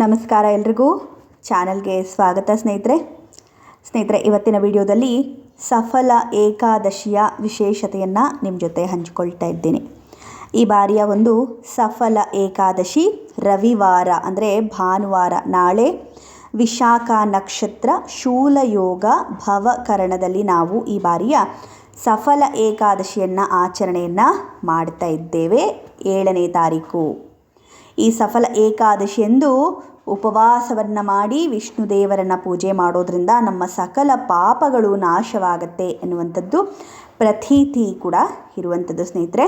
ನಮಸ್ಕಾರ ಎಲ್ರಿಗೂ. ಚಾನಲ್ಗೆ ಸ್ವಾಗತ ಸ್ನೇಹಿತರೆ. ಸ್ನೇಹಿತರೆ, ಇವತ್ತಿನ ವಿಡಿಯೋದಲ್ಲಿ ಸಫಲ ಏಕಾದಶಿಯ ವಿಶೇಷತೆಯನ್ನು ನಿಮ್ಮ ಜೊತೆ ಹಂಚಿಕೊಳ್ತಾ ಇದ್ದೀನಿ. ಈ ಬಾರಿಯ ಒಂದು ಸಫಲ ಏಕಾದಶಿ ರವಿವಾರ, ಅಂದರೆ ಭಾನುವಾರ. ನಾಳೆ ವಿಶಾಖ ನಕ್ಷತ್ರ ಶೂಲಯೋಗ ಭವಕರಣದಲ್ಲಿ ನಾವು ಈ ಬಾರಿಯ ಸಫಲ ಏಕಾದಶಿಯನ್ನು ಆಚರಣೆಯನ್ನು ಮಾಡ್ತಾ ಇದ್ದೇವೆ ಏಳನೇ ತಾರೀಕು. ಈ ಸಫಲ ಏಕಾದಶಿಯಂದು ಉಪವಾಸವನ್ನು ಮಾಡಿ ವಿಷ್ಣು ದೇವರನ್ನು ಪೂಜೆ ಮಾಡೋದ್ರಿಂದ ನಮ್ಮ ಸಕಲ ಪಾಪಗಳು ನಾಶವಾಗತ್ತೆ ಎನ್ನುವಂಥದ್ದು ಪ್ರತೀತಿ ಕೂಡ ಇರುವಂಥದ್ದು ಸ್ನೇಹಿತರೆ.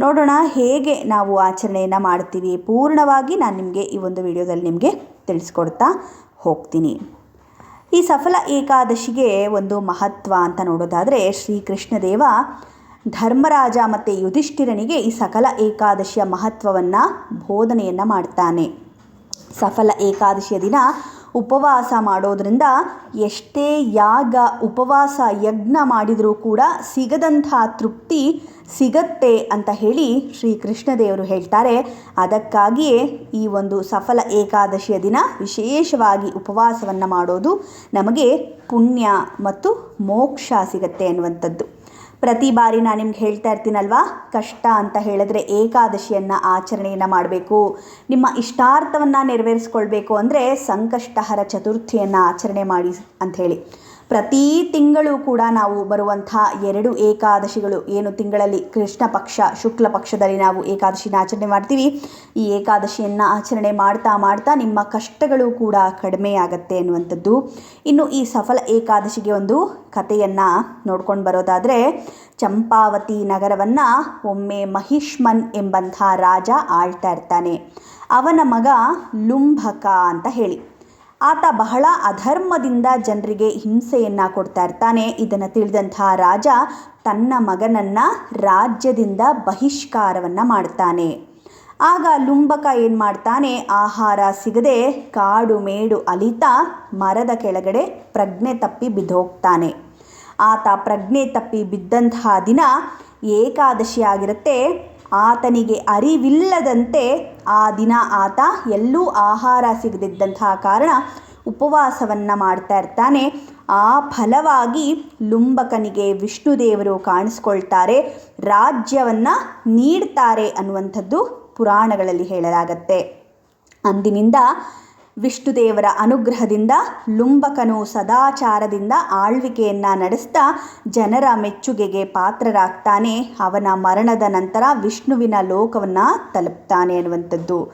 ನೋಡೋಣ ಹೇಗೆ ನಾವು ಆಚರಣೆಯನ್ನು ಮಾಡ್ತೀವಿ. ಪೂರ್ಣವಾಗಿ ನಾನು ನಿಮಗೆ ಈ ಒಂದು ವಿಡಿಯೋದಲ್ಲಿ ನಿಮಗೆ ತಿಳಿಸ್ಕೊಡ್ತಾ ಹೋಗ್ತೀನಿ. ಈ ಸಫಲ ಏಕಾದಶಿಗೆ ಒಂದು ಮಹತ್ವ ಅಂತ ನೋಡೋದಾದರೆ ಶ್ರೀಕೃಷ್ಣದೇವ ಧರ್ಮರಾಜ ಮತ್ತು ಯುಧಿಷ್ಠಿರನಿಗೆ ಈ ಸಕಲ ಏಕಾದಶಿಯ ಮಹತ್ವವನ್ನು ಬೋಧನೆಯನ್ನು ಮಾಡ್ತಾನೆ. ಸಫಲ ಏಕಾದಶಿಯ ದಿನ ಉಪವಾಸ ಮಾಡೋದರಿಂದ ಎಷ್ಟೇ ಯಾಗ, ಉಪವಾಸ, ಯಜ್ಞ ಮಾಡಿದರೂ ಕೂಡ ಸಿಗದಂಥ ತೃಪ್ತಿ ಸಿಗತ್ತೆ ಅಂತ ಹೇಳಿ ಶ್ರೀ ಕೃಷ್ಣದೇವರು ಹೇಳ್ತಾರೆ. ಅದಕ್ಕಾಗಿಯೇ ಈ ಒಂದು ಸಫಲ ಏಕಾದಶಿಯ ದಿನ ವಿಶೇಷವಾಗಿ ಉಪವಾಸವನ್ನು ಮಾಡೋದು ನಮಗೆ ಪುಣ್ಯ ಮತ್ತು ಮೋಕ್ಷ ಸಿಗತ್ತೆ ಅನ್ನುವಂಥದ್ದು. ಪ್ರತಿ ಬಾರಿ ನಾನು ನಿಮ್ಗೆ ಹೇಳ್ತಾ ಇರ್ತೀನಲ್ವಾ? ಕಷ್ಟ ಅಂತ ಹೇಳಿದ್ರೆ ಏಕಾದಶಿಯನ್ನು ಆಚರಣೆಯನ್ನು ಮಾಡಬೇಕು. ನಿಮ್ಮ ಇಷ್ಟಾರ್ಥವನ್ನು ನೆರವೇರಿಸ್ಕೊಳ್ಬೇಕು ಅಂದರೆ ಸಂಕಷ್ಟಹರ ಚತುರ್ಥಿಯನ್ನು ಆಚರಣೆ ಮಾಡಿ ಅಂಥೇಳಿ ಪ್ರತಿ ತಿಂಗಳು ಕೂಡ ನಾವು ಬರುವಂಥ ಎರಡು ಏಕಾದಶಿಗಳು. ಏನು ತಿಂಗಳಲ್ಲಿ? ಕೃಷ್ಣ ಪಕ್ಷ, ಶುಕ್ಲ ಪಕ್ಷದಲ್ಲಿ ನಾವು ಏಕಾದಶಿನ ಆಚರಣೆ ಮಾಡ್ತೀವಿ. ಈ ಏಕಾದಶಿಯನ್ನು ಆಚರಣೆ ಮಾಡ್ತಾ ಮಾಡ್ತಾ ನಿಮ್ಮ ಕಷ್ಟಗಳು ಕೂಡ ಕಡಿಮೆ ಆಗತ್ತೆ ಇನ್ನು ಈ ಸಫಲ ಏಕಾದಶಿಗೆ ಒಂದು ಕಥೆಯನ್ನು ನೋಡ್ಕೊಂಡು ಬರೋದಾದರೆ, ಚಂಪಾವತಿ ನಗರವನ್ನು ಒಮ್ಮೆ ಮಹಿಷ್ಮನ್ ಎಂಬಂಥ ರಾಜ ಆಳ್ತಾ ಇರ್ತಾನೆ. ಅವನ ಮಗ ಲುಂಭಕ ಅಂತ ಹೇಳಿ. ಆತ ಬಹಳ ಅಧರ್ಮದಿಂದ ಜನರಿಗೆ ಹಿಂಸೆಯನ್ನು ಕೊಡ್ತಾ ಇರ್ತಾನೆ. ಇದನ್ನು ತಿಳಿದಂತಹ ರಾಜ ತನ್ನ ಮಗನನ್ನು ರಾಜ್ಯದಿಂದ ಬಹಿಷ್ಕಾರವನ್ನು ಮಾಡ್ತಾನೆ. ಆಗ ಲುಂಬಕ ಏನು ಮಾಡ್ತಾನೆ, ಆಹಾರ ಸಿಗದೆ ಕಾಡು ಮೇಡು ಅಲಿತಾ ಮರದ ಕೆಳಗಡೆ ಪ್ರಜ್ಞೆ ತಪ್ಪಿ ಬಿದ್ದೋಗ್ತಾನೆ. ಆತ ಪ್ರಜ್ಞೆ ತಪ್ಪಿ ಬಿದ್ದಂತಹ ದಿನ ಏಕಾದಶಿ ಆಗಿರುತ್ತೆ. ಆತನಿಗೆ ಅರಿವಿಲ್ಲದಂತೆ ಆ ದಿನ ಆತ ಎಲ್ಲೂ ಆಹಾರ ಸಿಗದಿದ್ದಂತಹ ಕಾರಣ ಉಪವಾಸವನ್ನು ಮಾಡ್ತಾ ಇರ್ತಾನೆ. ಆ ಫಲವಾಗಿ ಲುಂಬಕನಿಗೆ ವಿಷ್ಣುದೇವರು ಕಾಣಿಸ್ಕೊಳ್ತಾರೆ, ರಾಜ್ಯವನ್ನು ನೀಡ್ತಾರೆ ಅನ್ನುವಂಥದ್ದು ಪುರಾಣಗಳಲ್ಲಿ ಹೇಳಲಾಗತ್ತೆ. ಅಂದಿನಿಂದ ವಿಷ್ಣುದೇವರ ಅನುಗ್ರಹದಿಂದ, ಲುಂಬಕನು ಸದಾಚಾರದಿಂದ ಆಳ್ವಿಕೆಯನ್ನು ನಡೆಸ್ತಾ ಜನರ ಮೆಚ್ಚುಗೆಗೆ ಪಾತ್ರರಾಗ್ತಾನೆ. ಅವನ ಮರಣದ ನಂತರ ವಿಷ್ಣುವಿನ ಲೋಕವನ್ನು ತಲುಪ್ತಾನೆ ಅನ್ನುವಂಥದ್ದು.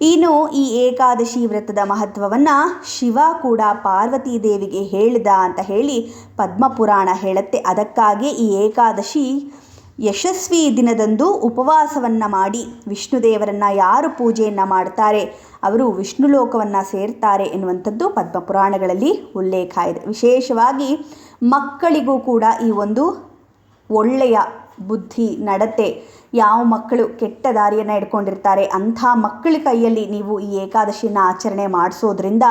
ಇನ್ನು ಈ ಏಕಾದಶಿ ವ್ರತದ ಮಹತ್ವವನ್ನು ಶಿವ ಕೂಡ ಪಾರ್ವತೀ ದೇವಿಗೆ ಹೇಳಿದ ಅಂತ ಹೇಳಿ ಪದ್ಮಪುರಾಣ ಹೇಳುತ್ತೆ. ಅದಕ್ಕಾಗಿ ಈ ಏಕಾದಶಿ ಯಶಸ್ವಿ ದಿನದಂದು ಉಪವಾಸವನ್ನು ಮಾಡಿ ವಿಷ್ಣುದೇವರನ್ನು ಯಾರು ಪೂಜೆಯನ್ನು ಮಾಡ್ತಾರೆ, ಅವರು ವಿಷ್ಣು ಲೋಕವನ್ನು ಸೇರ್ತಾರೆ ಎನ್ನುವಂಥದ್ದು ಪದ್ಮಪುರಾಣಗಳಲ್ಲಿ ಉಲ್ಲೇಖ ಇದೆ. ವಿಶೇಷವಾಗಿ ಮಕ್ಕಳಿಗೂ ಕೂಡ ಈ ಒಂದು ಒಳ್ಳೆಯ ಬುದ್ಧಿ ನಡತೆ ಯಾವ ಮಕ್ಕಳು ಕೆಟ್ಟ ದಾರಿಯನ್ನು ಇಟ್ಕೊಂಡಿರ್ತಾರೆ ಅಂಥ ಮಕ್ಕಳ ಕೈಯಲ್ಲಿ ನೀವು ಈ ಏಕಾದಶಿಯನ್ನು ಆಚರಣೆ ಮಾಡಿಸೋದ್ರಿಂದ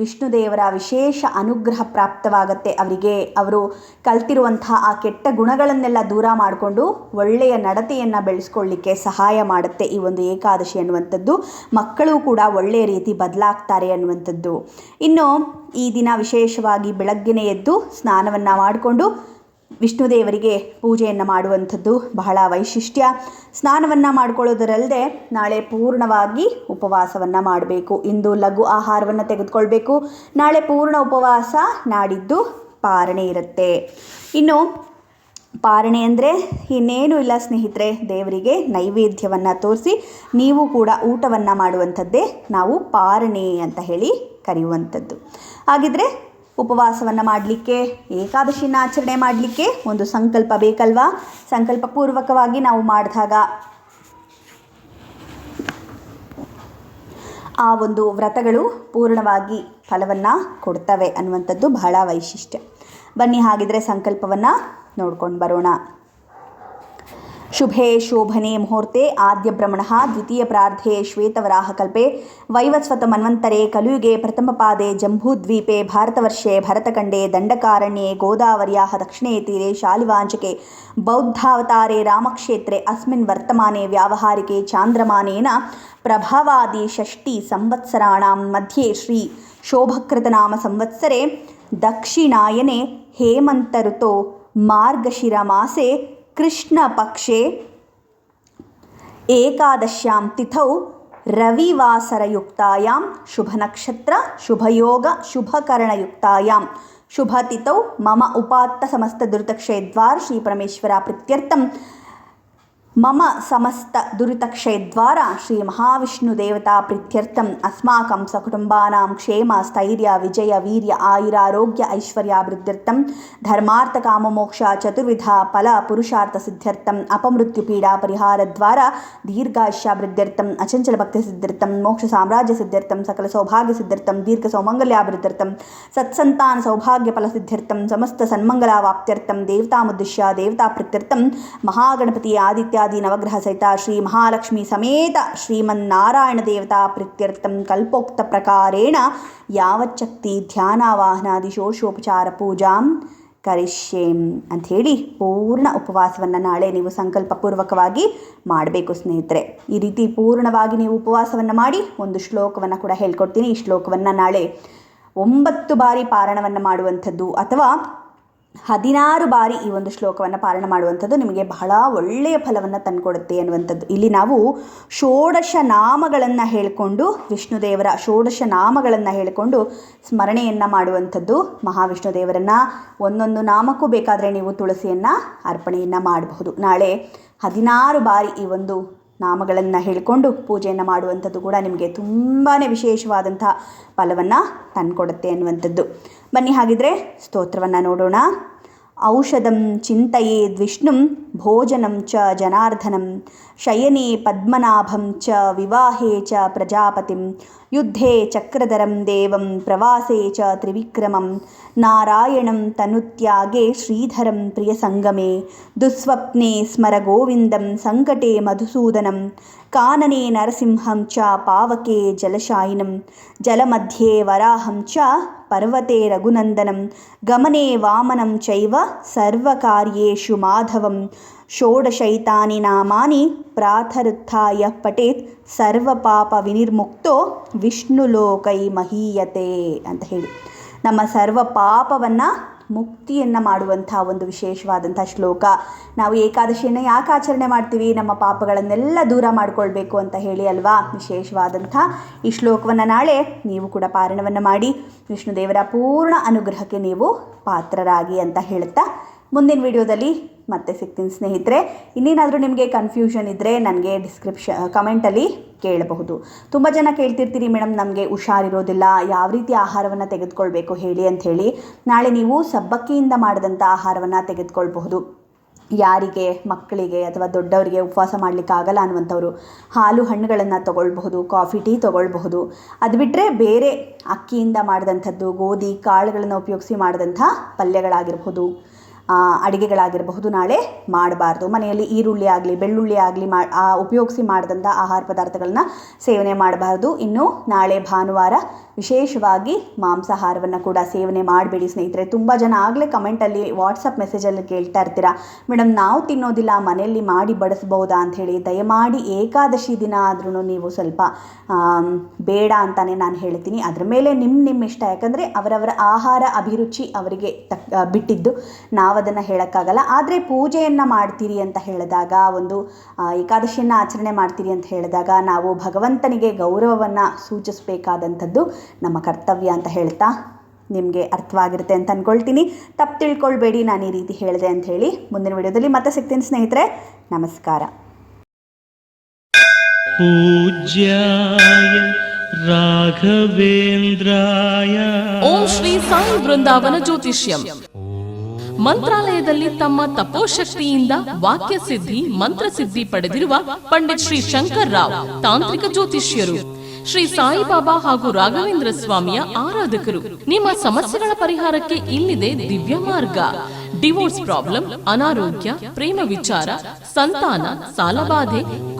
ವಿಷ್ಣುದೇವರ ವಿಶೇಷ ಅನುಗ್ರಹ ಪ್ರಾಪ್ತವಾಗುತ್ತೆ. ಅವರಿಗೆ ಅವರು ಕಲ್ತಿರುವಂತಹ ಆ ಕೆಟ್ಟ ಗುಣಗಳನ್ನೆಲ್ಲ ದೂರ ಮಾಡಿಕೊಂಡು ಒಳ್ಳೆಯ ನಡತೆಯನ್ನು ಬೆಳೆಸ್ಕೊಳ್ಳಿಕ್ಕೆ ಸಹಾಯ ಮಾಡುತ್ತೆ ಈ ಒಂದು ಏಕಾದಶಿ ಅನ್ನುವಂಥದ್ದು. ಮಕ್ಕಳು ಕೂಡ ಒಳ್ಳೆಯ ರೀತಿ ಬದಲಾಗ್ತಾರೆ ಅನ್ನುವಂಥದ್ದು. ಇನ್ನು ಈ ದಿನ ವಿಶೇಷವಾಗಿ ಬೆಳಗ್ಗೆನೇ ಎದ್ದು ಸ್ನಾನವನ್ನು ಮಾಡಿಕೊಂಡು ವಿಷ್ಣುದೇವರಿಗೆ ಪೂಜೆಯನ್ನು ಮಾಡುವಂಥದ್ದು ಬಹಳ ವೈಶಿಷ್ಟ್ಯ. ಸ್ನಾನವನ್ನು ಮಾಡ್ಕೊಳ್ಳೋದರಲ್ಲದೆ ನಾಳೆ ಪೂರ್ಣವಾಗಿ ಉಪವಾಸವನ್ನು ಮಾಡಬೇಕು. ಇಂದು ಲಘು ಆಹಾರವನ್ನು ತೆಗೆದುಕೊಳ್ಬೇಕು. ನಾಳೆ ಪೂರ್ಣ ಉಪವಾಸ ನಾಡಿದ್ದು ಪಾರಣೆ ಇರುತ್ತೆ. ಇನ್ನು ಪಾರಣೆ ಅಂದರೆ ಇನ್ನೇನು ಇಲ್ಲ ಸ್ನೇಹಿತರೆ, ದೇವರಿಗೆ ನೈವೇದ್ಯವನ್ನು ತೋರಿಸಿ ನೀವು ಕೂಡ ಊಟವನ್ನು ಮಾಡುವಂಥದ್ದೇ ನಾವು ಪಾರಣೆ ಅಂತ ಹೇಳಿ ಕರೆಯುವಂಥದ್ದು. ಹಾಗಿದ್ರೆ ಉಪವಾಸವನ್ನು ಮಾಡಲಿಕ್ಕೆ ಏಕಾದಶಿನ ಆಚರಣೆ ಮಾಡಲಿಕ್ಕೆ ಒಂದು ಸಂಕಲ್ಪ ಬೇಕಲ್ವಾ? ಸಂಕಲ್ಪಪೂರ್ವಕವಾಗಿ ನಾವು ಮಾಡಿದಾಗ ಆ ಒಂದು ವ್ರತಗಳು ಪೂರ್ಣವಾಗಿ ಫಲವನ್ನು ಕೊಡ್ತವೆ ಅನ್ನುವಂಥದ್ದು ಬಹಳ ವೈಶಿಷ್ಟ್ಯ. ಬನ್ನಿ ಹಾಗಿದ್ರೆ ಸಂಕಲ್ಪವನ್ನು ನೋಡ್ಕೊಂಡು ಬರೋಣ. शुभे शोभने मुहूर्ते आद्यभ्रमणः द्वितीयप्रार्धे श्वेतवराहकल्पे वैवत्स्वतमन्वन्तरे कलियुगे प्रथमपादे जम्बूद्वीपे भारतवर्षे भरतकंडे दंडकारण्ये गोदावरिया दक्षिणे तीरे शालिवांचके बौद्धावतारे रामक्षेत्रे अस्मिन् वर्तमाने व्यावहारिके चान्द्रमानेन प्रभावादिषष्टिसंवत्सराणां मध्ये श्री संवत्सरे दक्षिणायने हेमन्तऋतो मार्गशिरमासे कृष्णपक्षे एकादश्यां तिथौ रविवासरयुक्तायां शुभनक्षत्र शुभयोग शुभकरणयुक्तायां शुभतिथौ मम उपात्तसमस्तदुरितक्षेद्वार श्रीपरमेश्वरा प्रीत्यर्थं మమ సమస్త దురితక్షేద్వారా శ్రీ మహావిష్ణుదేవతా ప్రీత్యర్థం. అస్మాకం సకుటుంబానాం క్షేమ స్థైర్య విజయ వీర్య ఆయురారోగ్య ఐశ్వర్యాభివృద్ధ్యర్థం. ధర్మార్థ కామమోక్ష చతుర్విధ ఫల పురుషార్థ సిద్ధ్యర్థం. అపమృత్యు పీడా పరిహార ద్వారా దీర్ఘాష్యాభివృద్ధ్యర్థం అచంచల భక్తి సిద్ధ్యర్థం. మోక్ష సామ్రాజ్య సిద్ధ్యర్థం. సకల సౌభాగ్య సిద్ధ్యర్థం. దీర్ఘ సౌమంగళ్యాభివృద్ధ్యర్థం. సత్సంతాన సౌభాగ్య ఫల సిద్ధ్యర్థం. సమస్త సన్మంగళావాప్త్యర్థం. దేవతాముద్దిశ్య దేవతా ప్రీత్యర్థం మహాగణపతి ఆదిత్య ಆದಿತ್ಯಾದಿ ನವಗ್ರಹ ಸಹಿತ ಶ್ರೀ ಮಹಾಲಕ್ಷ್ಮಿ ಸಮೇತ ಶ್ರೀಮನ್ನಾರಾಯಣ ದೇವತಾ ಪ್ರೀತ್ಯರ್ಥಂ ಕಲ್ಪೋಕ್ತ ಪ್ರಕಾರೇಣ ಯಾವಚ್ಚಕ್ತಿ ಧ್ಯಾನಾವಾಹನಾದಿ ಶೋಷೋಪಚಾರ ಪೂಜಾಂ ಕರಿಷ್ಯೇಂ ಅಂಥೇಳಿ ಪೂರ್ಣ ಉಪವಾಸವನ್ನು ನಾಳೆ ನೀವು ಸಂಕಲ್ಪಪೂರ್ವಕವಾಗಿ ಮಾಡಬೇಕು ಸ್ನೇಹಿತರೆ. ಈ ರೀತಿ ಪೂರ್ಣವಾಗಿ ನೀವು ಉಪವಾಸವನ್ನು ಮಾಡಿ ಒಂದು ಶ್ಲೋಕವನ್ನು ಕೂಡ ಹೇಳ್ಕೊಡ್ತೀನಿ. ಈ ಶ್ಲೋಕವನ್ನು ನಾಳೆ ಒಂಬತ್ತು ಬಾರಿ ಪಾರಣವನ್ನು ಮಾಡುವಂಥದ್ದು ಅಥವಾ ಹದಿನಾರು ಬಾರಿ ಈ ಒಂದು ಶ್ಲೋಕವನ್ನು ಪಾರಣ ಮಾಡುವಂಥದ್ದು ನಿಮಗೆ ಬಹಳ ಒಳ್ಳೆಯ ಫಲವನ್ನು ತಂದುಕೊಡುತ್ತೆ ಅನ್ನುವಂಥದ್ದು. ಇಲ್ಲಿ ನಾವು ಷೋಡಶ ನಾಮಗಳನ್ನು ಹೇಳಿಕೊಂಡು, ವಿಷ್ಣುದೇವರ ಷೋಡಶ ನಾಮಗಳನ್ನು ಹೇಳಿಕೊಂಡು ಸ್ಮರಣೆಯನ್ನು ಮಾಡುವಂಥದ್ದು. ಮಹಾವಿಷ್ಣು ದೇವರನ್ನು ಒಂದೊಂದು ನಾಮಕ್ಕೂ ಬೇಕಾದರೆ ನೀವು ತುಳಸಿಯನ್ನು ಅರ್ಪಣೆಯನ್ನು ಮಾಡಬಹುದು. ನಾಳೆ ಹದಿನಾರು ಬಾರಿ ಈ ಒಂದು ನಾಮಗಳನ್ನು ಹೇಳಿಕೊಂಡು ಪೂಜೆಯನ್ನು ಮಾಡುವಂಥದ್ದು ಕೂಡ ನಿಮಗೆ ತುಂಬಾ ವಿಶೇಷವಾದಂಥ ಫಲವನ್ನು ತಂದುಕೊಡುತ್ತೆ ಅನ್ನುವಂಥದ್ದು. ಬನ್ನಿ ಹಾಗಿದ್ರೆ ಸ್ತೋತ್ರವನ್ನು ನೋಡೋಣ. ಔಷಧಂ ಚಿಂತೆಯೇದ್ ವಿಷ್ಣುಂ ಭೋಜನಂ ಚ ಜನಾರ್ಧನಂ ಶಯನೇ ಪದ್ಮನಾಭಂ ಚ ವಿವಾಹೇ ಚ ಪ್ರಜಾಪತಿಂ ಯುದ್ಧೇ ಚಕ್ರಧರಂ ದೇವಂ ಪ್ರವಾಸೇ ಚ ತ್ರಿವಿಕ್ರಮಂ ನಾರಾಯಣಂ ತನುತ್ಯಾಗೆ ಶ್ರೀಧರಂ ಪ್ರಿಯಸಂಗಮೇ ದುಸ್ವಪ್ನೆ ಸ್ಮರ ಗೋವಿಂದಂ ಸಂಕಟೇ ಮಧುಸೂದನಂ ಕಾನನೆ ನರಸಿಂಹಂ ಚ ಪಾವಕೆ ಜಲಶಾಯಿನಂ ಜಲಮಧ್ಯೆ ವರಾಹಂ ಚ ಪರ್ವತೆ ರಘುನಂದನಂ ಗಮನೆ ವಾಮನಂ ಚೈವ ಸರ್ವಕಾರ್ಯೇಷು ಮಾಧವಂ ಷೋಡಶೈತಾನಿ ನಾಮಾನಿ ಪ್ರಾತರುತ್ಥಾಯ ಪಠೇತ್ ಸರ್ವಪಾಪ ವಿನಿರ್ಮುಕ್ತೋ ವಿಷ್ಣುಲೋಕೈ ಮಹೀಯತೆ ಅಂತ ಹೇಳಿ ನಮ್ಮ ಸರ್ವ ಪಾಪವನ್ನು ಮುಕ್ತಿಯನ್ನು ಮಾಡುವಂಥ ಒಂದು ವಿಶೇಷವಾದಂಥ ಶ್ಲೋಕ. ನಾವು ಏಕಾದಶಿಯನ್ನು ಯಾಕೆ ಆಚರಣೆ ಮಾಡ್ತೀವಿ? ನಮ್ಮ ಪಾಪಗಳನ್ನೆಲ್ಲ ದೂರ ಮಾಡಿಕೊಳ್ಬೇಕು ಅಂತ ಹೇಳಿ ಅಲ್ವಾ? ವಿಶೇಷವಾದಂಥ ಈ ಶ್ಲೋಕವನ್ನು ನಾಳೆ ನೀವು ಕೂಡ ಪಾರಣವನ್ನು ಮಾಡಿ, ವಿಷ್ಣುದೇವರ ಪೂರ್ಣ ಅನುಗ್ರಹಕ್ಕೆ ನೀವು ಪಾತ್ರರಾಗಿ ಅಂತ ಹೇಳ್ತಾ ಮುಂದಿನ ವಿಡಿಯೋದಲ್ಲಿ ಮತ್ತೆ ಸಿಗ್ತೀನಿ ಸ್ನೇಹಿತರೆ. ಇನ್ನೇನಾದರೂ ನಿಮಗೆ ಕನ್ಫ್ಯೂಷನ್ ಇದ್ದರೆ ನನಗೆ ಡಿಸ್ಕ್ರಿಪ್ಷನ್ ಕಮೆಂಟಲ್ಲಿ ಕೇಳಬಹುದು. ತುಂಬ ಜನ ಕೇಳ್ತಿರ್ತೀರಿ, ಮೇಡಮ್, ನಮಗೆ ಹುಷಾರಿರೋದಿಲ್ಲ. ಯಾವ ರೀತಿ ಆಹಾರವನ್ನು ತೆಗೆದುಕೊಳ್ಬೇಕು ಹೇಳಿ? ಅಂಥೇಳಿ ನಾಳೆ ನೀವು ಸಬ್ಬಕ್ಕಿಯಿಂದ ಮಾಡಿದಂಥ ಆಹಾರವನ್ನು ತೆಗೆದುಕೊಳ್ಬಹುದು. ಯಾರಿಗೆ, ಮಕ್ಕಳಿಗೆ ಅಥವಾ ದೊಡ್ಡವರಿಗೆ ಉಪವಾಸ ಮಾಡಲಿಕ್ಕಾಗಲ್ಲ ಅನ್ನುವಂಥವ್ರು. ಹಾಲು ಹಣ್ಣುಗಳನ್ನು ತಗೊಳ್ಬಹುದು, ಕಾಫಿ, ಟೀ ತೊಗೊಳ್ಬಹುದು. ಅದು ಬಿಟ್ಟರೆ ಬೇರೆ ಅಕ್ಕಿಯಿಂದ ಮಾಡಿದಂಥದ್ದು, ಗೋಧಿ, ಕಾಳುಗಳನ್ನು ಉಪಯೋಗಿಸಿ ಮಾಡಿದಂಥ ಪಲ್ಯಗಳಾಗಿರ್ಬೋದು ಅಡುಗೆಗಳಾಗಿರಬಹುದು ನಾಳೆ ಮಾಡಬಾರ್ದು. ಮನೆಯಲ್ಲಿ ಈರುಳ್ಳಿ ಆಗಲಿ, ಬೆಳ್ಳುಳ್ಳಿ ಆಗಲಿ ಮಾ ಉಪಯೋಗಿಸಿ ಮಾಡಿದಂಥ ಆಹಾರ ಪದಾರ್ಥಗಳನ್ನ ಸೇವನೆ ಮಾಡಬಾರ್ದು. ಇನ್ನು ನಾಳೆ ಭಾನುವಾರ ವಿಶೇಷವಾಗಿ ಮಾಂಸಾಹಾರವನ್ನು ಕೂಡ ಸೇವನೆ ಮಾಡಬೇಡಿ ಸ್ನೇಹಿತರೆ. ತುಂಬ ಜನ ಆಗಲೇ ಕಮೆಂಟಲ್ಲಿ ವಾಟ್ಸಪ್ ಮೆಸೇಜಲ್ಲಿ ಕೇಳ್ತಾ ಇರ್ತೀರಾ ಮೇಡಮ್ ನಾವು ತಿನ್ನೋದಿಲ್ಲ, ಮನೆಯಲ್ಲಿ ಮಾಡಿ ಬಡಿಸ್ಬೋದಾ? ಅಂಥೇಳಿ ದಯಮಾಡಿ ಏಕಾದಶಿ ದಿನ ಆದ್ರೂ ನೀವು ಸ್ವಲ್ಪ ಬೇಡ ಅಂತಲೇ ನಾನು ಹೇಳ್ತೀನಿ. ಅದರ ಮೇಲೆ ನಿಮ್ಮ ನಿಮ್ಮ ಇಷ್ಟ. ಯಾಕಂದರೆ ಅವರವರ ಆಹಾರ ಅಭಿರುಚಿ ಅವರಿಗೆ ತಕ್ ಬಿಟ್ಟಿದ್ದು. ನಾವು ಅದನ್ನು ಹೇಳೋಕ್ಕಾಗಲ್ಲ. ಆದರೆ ಪೂಜೆಯನ್ನು ಮಾಡ್ತೀರಿ ಅಂತ ಹೇಳಿದಾಗ, ಒಂದು ಏಕಾದಶಿಯನ್ನು ಆಚರಣೆ ಮಾಡ್ತೀರಿ ಅಂತ ಹೇಳಿದಾಗ, ನಾವು ಭಗವಂತನಿಗೆ ಗೌರವವನ್ನು ಸೂಚಿಸಬೇಕಾದಂಥದ್ದು ನಮ್ಮ ಕರ್ತವ್ಯ ಅಂತ ಹೇಳ್ತಾ ನಿಮಗೆ ಅರ್ಥವಾಗಿರುತ್ತೆ ಅಂತ ಅಂದ್ಕೊಳ್ತೀನಿ ತಪ್ಪು ತಿಳ್ಕೊಳ್ಬೇಡಿ ನಾನು ಈ ರೀತಿ ಹೇಳಿದೆ ಅಂತ ಹೇಳಿ ಮುಂದಿನ ವಿಡಿಯೋದಲ್ಲಿ ಮತ್ತೆ ಸಿಗ್ತೀನಿ ಸ್ನೇಹಿತರೆ. ನಮಸ್ಕಾರ. ಪೂಜ್ಯಾಯ ರಾಘವೇಂದ್ರಾಯ. ಓಂ ಶ್ರೀ ಸಾಯಿ ಬೃಂದಾವನ ಜ್ಯೋತಿಷ್ಯಂ. ಮಂತ್ರಾಲಯದಲ್ಲಿ ತಮ್ಮ ತಪೋಶಕ್ತಿಯಿಂದ ವಾಕ್ಯ ಸಿದ್ಧಿ ಮಂತ್ರ ಸಿದ್ಧಿ ಪಡೆದಿರುವ ಪಂಡಿತ್ ಶ್ರೀ ಶಂಕರ್ ರಾವ್ ತಾಂತ್ರಿಕ ಜ್ಯೋತಿಷ್ಯರು. ಶ್ರೀ ಸಾಯಿಬಾಬಾ ಹಾಗೂ ರಾಘವೇಂದ್ರ ಸ್ವಾಮಿಯ ಆರಾಧಕರು. ನಿಮ್ಮ ಸಮಸ್ಯೆಗಳ ಪರಿಹಾರಕ್ಕೆ ಇಲ್ಲಿದೆ ದಿವ್ಯ ಮಾರ್ಗ. ಡಿವೋರ್ಸ್ ಪ್ರಾಬ್ಲಮ್, ಅನಾರೋಗ್ಯ, ಪ್ರೇಮ ವಿಚಾರ, ಸಂತಾನ, ಸಾಲಬಾಧೆ